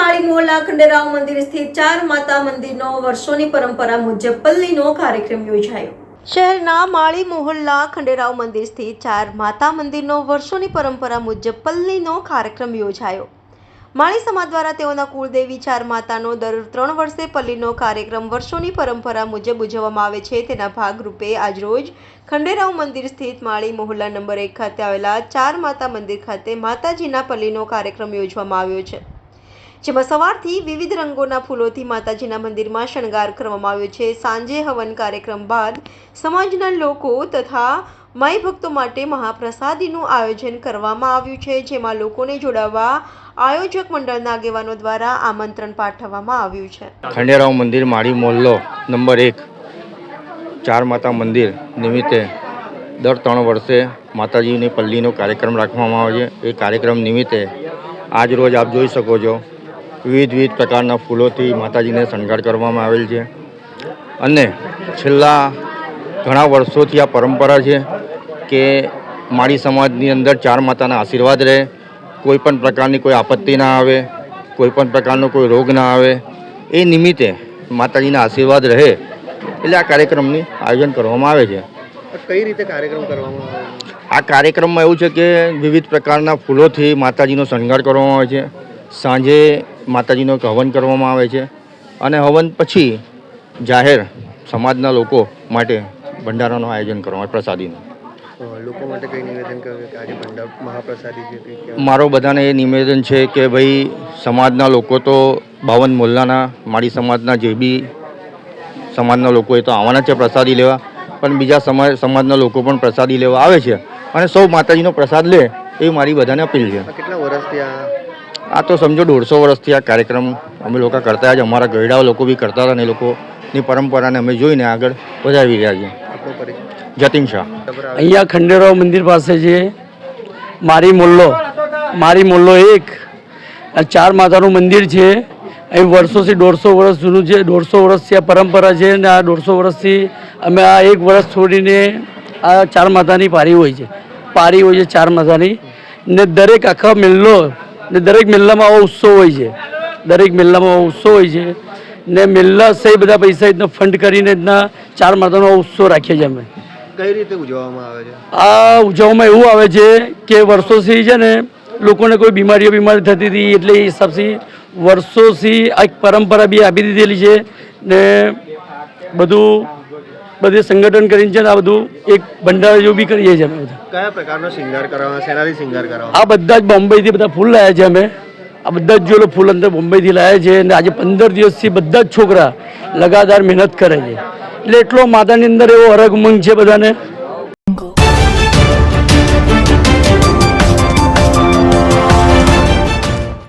ખંડેરાવ મંદિર સ્થિત ચાર માતા મંદિરનો વર્ષોની પરંપરા મુજબ પલ્લીનો કાર્યક્રમ યોજાયો. શહેરના માળી મોહલ્લા ખંડેરાવ મંદિર સ્થિત ચાર માતા મંદિરનો વર્ષોની પરંપરા મુજબ પલ્લીનો કાર્યક્રમ યોજાયો. માળી સમાજ દ્વારા તેઓના કુળદેવી ચાર માતાનો દર ત્રણ વર્ષે પલ્લીનો કાર્યક્રમ વર્ષોની પરંપરા મુજબ ઉજવવામાં આવે છે. તેના ભાગરૂપે આજરોજ ખંડેરાવ મંદિર સ્થિત માળી મોહલ્લા નંબર એક ખાતે આવેલા ચાર માતા મંદિર ખાતે માતાજીના પલ્લીનો કાર્યક્રમ યોજવામાં આવ્યો છે. જેમાં સવારથી વિવિધ રંગોના ફૂલોથી માતાજીના મંદિરમાં શણગાર કરવામાં આવ્યો છે. સાંજે હવન કાર્યક્રમ બાદ સમાજના લોકો તથા માઈ ભક્તો માટે મહાપ્રસાદીનું આયોજન કરવામાં આવ્યું છે, જેમાં લોકોને જોડાવા આયોજક મંડળના આગેવાનો દ્વારા આમંત્રણ પાઠવવામાં આવ્યું છે. ખંડેરાવ મંદિર, માળી મોહલ્લો નંબર એક, ચાર માતા મંદિર નિમિત્તે દર ત્રણ વર્ષે માતાજીની પલ્લીનો કાર્યક્રમ રાખવામાં આવે છે. એ કાર્યક્રમ નિમિત્તે આજ રોજ આપ જોઈ શકો છો વિવિધ વિવિધ પ્રકારના ફૂલોથી માતાજીને શણગાર કરવામાં આવેલ છે. અને છેલ્લા ઘણા વર્ષોથી આ પરંપરા છે કે માળી સમાજની અંદર ચાર માતાના આશીર્વાદ રહે કોઈ પણ પ્રકારની કોઈ આપત્તિ ના આવે કોઈ પણ પ્રકારનો કોઈ રોગ ના આવે એ નિમિત્તે માતાજીના આશીર્વાદ રહે એટલે આ કાર્યક્રમની આયોજન કરવામાં આવે છે. કઈ રીતે કાર્યક્રમ કરવામાં આવે? આ કાર્યક્રમમાં એવું છે કે વિવિધ પ્રકારના ફૂલોથી માતાજીનો શણગાર કરવામાં આવે છે. સાંજે માતાજીનો એક હવન કરવામાં આવે છે અને હવન પછી જાહેર સમાજના લોકો માટે ભંડારાનું આયોજન કરવામાં આવે પ્રસાદીનું. લોકો માટે કઈ નિવેદન આજે ભંડાર મહાપ્રસાદી છે મારો બધાને એ નિવેદન છે કે ભાઈ સમાજના લોકો તો બાવન મોલ્લાના માળી સમાજના જે બી સમાજના લોકો એ તો આવવાના છે પ્રસાદી લેવા પણ બીજા સમાજ સમાજના લોકો પણ પ્રસાદી લેવા આવે છે. અને સૌ માતાજીનો પ્રસાદ લે એ મારી બધાને અપીલ છે. કેટલા વર્ષથી આ આ તો સમજો દોઢસો વર્ષથી આ કાર્યક્રમ અમે લોકો કરતા જ અમારા ગયડા લોકો બી કરતા હતા ને એ લોકોની પરંપરાને અમે જોઈને આગળ વધારી રહ્યા છીએ. જતીન શાહ. અહીંયા ખંડેરાવ મંદિર પાસે છે. મારી મોલ્લો મારી મોલ્લો એક. આ ચાર માતાનું મંદિર છે. અહીં વર્ષોથી દોઢસો વર્ષ જૂનું છે દોઢસો વર્ષથી આ પરંપરા છે અને આ દોઢસો વર્ષથી અમે આ એક વર્ષ છોડીને આ ચાર માતાની પારી હોય છે. પારી હોય છે ચાર માતાની. ને દરેક આખા મેલ્લો ને દરેક મેલ્લામાં આવો ઉત્સવ હોય છે. દરેક મેલ્લામાં આવો ઉત્સવ હોય છે. ને મેલ્લા સહી બધા પૈસા રીતના ફંડ કરીને રીતના ચાર માતાનો ઉત્સવ રાખીએ છીએ અમે. કઈ રીતે ઉજવવામાં આવે છે? આ ઉજવવામાં એવું આવે છે કે વર્ષોથી છે ને લોકોને કોઈ બીમારીઓ બીમારી થતી હતી એટલે એ હિસાબથી વર્ષોથી આ એક પરંપરા બી આપી દીધેલી છે ને બધું બધે સંગઠન કરીને છે આ બધું એક ભંડારા જેવું બી કરીએ છીએ અમે બધા. કયા પ્રકારનો શિંગાર કરવામાં શેનાથી શિંગાર કરવામાં આ બધા જ બોમ્બેથી બધા ફૂલ લાવ્યા છે અમે. આ બધા જ જોયેલો ફૂલ અંદર બોમ્બેથી લાયા છે અને આજે પંદર દિવસથી બધા જ છોકરા લગાતાર મહેનત કરે છે. એટલે એટલો માતાની અંદર એવો હરખ ઉમંગ છે બધાને.